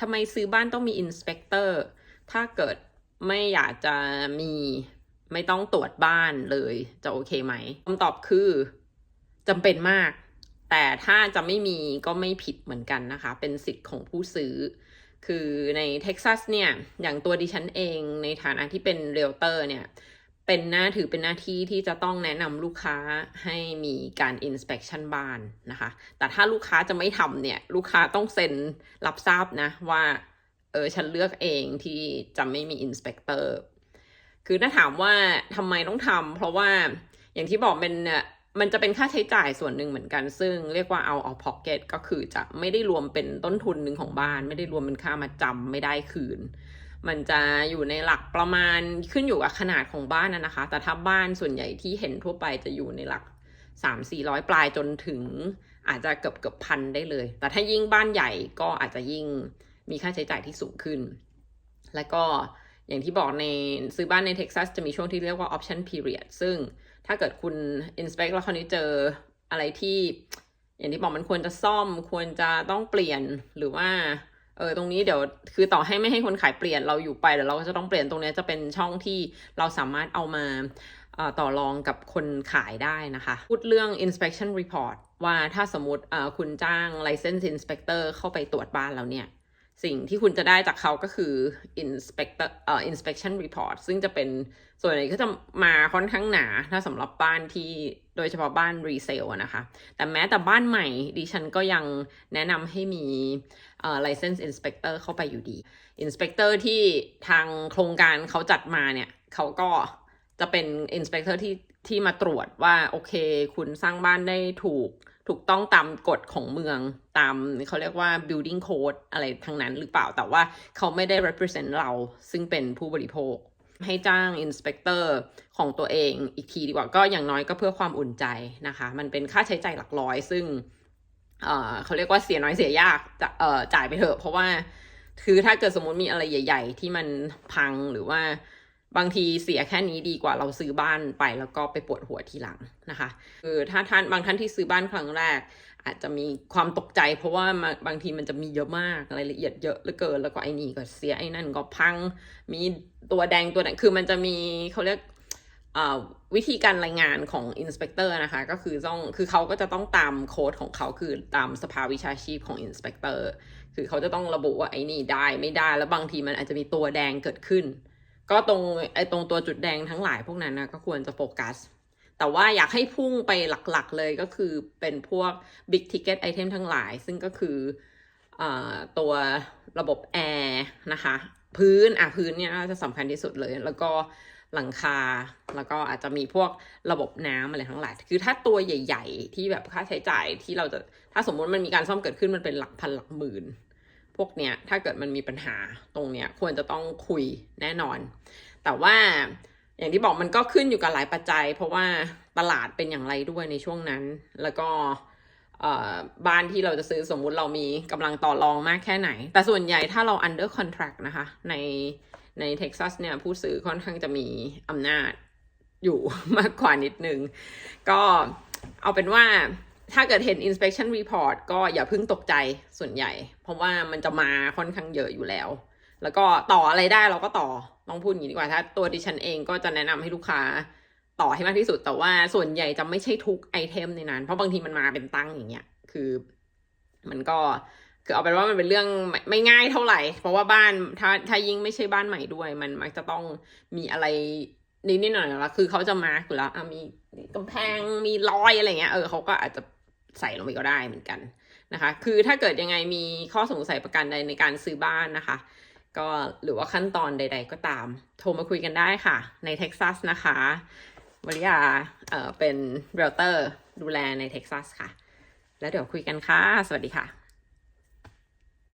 ทำไมซื้อบ้านต้องมีอินสเปกเตอร์ถ้าเกิดไม่อยากจะมีไม่ต้องตรวจบ้านเลยจะโอเคไหมคำตอบคือจำเป็นมาก แต่ถ้าจะไม่มีก็ไม่ผิดเหมือนกันนะคะ เป็นสิทธิ์ของผู้ซื้อ คือในเท็กซัสเนี่ย อย่างตัวดิฉันเองในฐานะที่เป็นเรียลเตอร์เนี่ย เป็นหน้าถือเป็นหน้าที่ที่จะต้องแนะนำลูกค้าให้มีการ inspection บ้านนะคะ แต่ถ้าลูกค้าจะไม่ทำเนี่ย ลูกค้าต้องเซ็นรับทราบนะว่า เออ ฉันเลือกเองที่จะไม่มี inspector คือถ้าถามว่าทำไมต้องทำเพราะว่าอย่างที่บอกเป็นเนี่ยมันจะเป็นค่าใช้จ่ายส่วนหนึ่งเหมือนกัน ซึ่งเรียกว่าเอา out pocket ก็คือจะไม่ได้รวมเป็นต้นทุนหนึ่งของบ้าน ไม่ได้รวมเป็นค่ามาจำไม่ได้คืน มันจะอยู่ในหลักประมาณขึ้นอยู่กับขนาดของบ้านนะนะคะ แต่ถ้าบ้านส่วนใหญ่ที่เห็นทั่วไปจะอยู่ในหลัก 3 4 0 0 ปลายจนถึงอาจจะเกือบเกือบพันได้เลย แต่ถ้ายิ่งบ้านใหญ่ก็อาจจะยิ่งมีค่าใช้จ่ายที่สูงขึ้น และก็อย่างที่บอกในซื้อบ้านในเท็กซัสจะมีช่วงที่เรียกว่า option period ซึ่งถ้าเกิดคุณ inspect แล้วคราวนี้เจออะไรที่ อย่างที่บอกมันควรจะซ่อมควรจะต้องเปลี่ยนหรือว่า เออตรงนี้เดี๋ยวคือต่อให้ไม่ให้คนขายเปลี่ยนเราอยู่ไปเดี๋ยวเราก็จะต้องเปลี่ยนตรงนี้จะเป็นช่องที่เราสามารถเอามาต่อรองกับคนขายได้นะคะ พูดเรื่อง inspection report ว่าถ้าสมมติคุณจ้าง license inspector เข้าไปตรวจบ้านแล้วเนี่ย สิ่งที่คุณจะได้จากเขาก็คือ inspector เอ่อ inspection report ซึ่งจะเป็นส่วนใหญ่ก็จะมาค่อนข้างหนาถ้าสำหรับบ้านที่โดยเฉพาะบ้านรีเซลนะคะ แต่แม้แต่บ้านใหม่ดิฉันก็ยังแนะนำให้มีเอ่อ license inspector เข้าไปอยู่ดี inspector ที่ทางโครงการเขาจัดมาเนี่ย เขาก็จะเป็น inspector ที่ที่มาตรวจว่า โอเค คุณสร้างบ้านได้ถูก ถูกต้องตามกฎของเมืองตามเขาเรียกว่า building code อะไรทั้งนั้นหรือเปล่าแต่ว่าเขาไม่ได้ represent เราซึ่งเป็นผู้บริโภค ให้จ้าง inspector ของตัวเองอีกทีดีกว่าก็อย่างน้อยก็เพื่อความอุ่นใจนะคะ มันเป็นค่าใช้จ่ายหลักร้อย ซึ่งเเขาเรียกว่าเสียน้อยเสียยากจะเอ่อจ่ายไปเถอะ เพราะว่าคือถ้าเกิดสมมติมีอะไรใหญ่ ๆ ที่มันพังหรือว่า บางทีเสียแค่นี้ดีกว่าเราซื้อบ้านไปแล้วก็ไปปวดหัวทีหลังนะคะคือถ้าท่านบางท่านที่ซื้อบ้านครั้งแรก อาจจะมีความตกใจ เพราะว่าบางทีมันจะมีเยอะมากรายละเอียดเยอะเหลือเกิน แล้วก็ไอ้นี่ก็เสียไอ้นั่นก็พัง มีตัวแดงตัวไหนคือมันจะมีเขาเรียกอ่าวิธีการรายงานของอินสเปกเตอร์นะคะ ก็คือต้องคือเขาก็จะต้องตามโค้ดของเขาคือตามสภาวิชาชีพของอินสเปกเตอร์คือเขาจะต้องระบุว่าไอ้นี่ได้ไม่ได้แล้วบางทีมันอาจจะมีตัวแดงเกิดขึ้น ก็ตรงไอ้ตรงตัวจุดแดงทั้งหลายพวกนั้นนะก็ควรจะโฟกัส แต่ว่าอยากให้พุ่งไปหลักๆเลยก็คือเป็นพวก big ticket item ทั้งหลาย ซึ่งก็คืออตัวระบบแอร์นะคะ พื้นอะพื้นเนี่ยจะสำคัญที่สุดเลย แล้วก็หลังคา แล้วก็อาจจะมีพวกระบบน้ำอะไรทั้งหลาย คือถ้าตัวใหญ่ ๆ ที่แบบค่าใช้จ่ายที่เราจะถ้าสมมติมันมีการซ่อมเกิดขึ้นมันเป็นหลักพันหลักหมื่น พวกเนี้ยถ้าเกิดมันมีปัญหาตรงเนี้ยควรจะต้องคุยแน่นอน แต่ว่าอย่างที่บอกมันก็ขึ้นอยู่กับหลายปัจจัย เพราะว่าตลาดเป็นอย่างไรด้วยในช่วงนั้น แล้วก็บ้านที่เราจะซื้อสมมุติเรามีกำลังต่อรองมากแค่ไหน แต่ส่วนใหญ่ถ้าเรา under contract นะคะ ในในเท็กซัสเนี่ยผู้ซื้อค่อนข้างจะมีอำนาจอยู่มากกว่านิดนึง ก็เอาเป็นว่า ถ้าเกิดเห็น inspection report ก็อย่าเพิ่งตกใจส่วนใหญ่ เพราะว่ามันจะมาค่อนข้างเยอะอยู่แล้ว แล้วก็ต่ออะไรได้เราก็ต่อต้องพูดอย่างนี้ดีกว่า ถ้าตัวดิฉันเองก็จะแนะนำให้ลูกค้าต่อให้มากที่สุด แต่ว่าส่วนใหญ่จะไม่ใช่ทุกไอเทมในนั้น เพราะบางทีมันมาเป็นตั้งอย่างเงี้ย คือ มันก็คือเอาเป็นว่ามันเป็นเรื่องไมไม่ง่ายเท่าไหร่ เพราะว่าบ้านถ้าถ้ายิ่งไม่ใช่บ้านใหม่ด้วย มันมักจะต้องมีอะไร นิดนิดหน่อยแล้วคือเขาจะมาร์กอยู่แล้วอะมีกำแพงมีรอยอะไรเงี้ยเออเขาก็อาจจะใส่ลงไปก็ได้เหมือนกันนะคะ คือถ้าเกิดยังไงมีข้อสงสัยประการใดในการซื้อบ้านนะคะ ก็หรือว่าขั้นตอนใด ๆ ก็ตาม โทรมาคุยกันได้ค่ะ ในเท็กซัสนะคะวริยาเอ่อเป็นเรลเตอร์ดูแลในเท็กซัสค่ะ แล้วเดี๋ยวคุยกันค่ะ สวัสดีค่ะ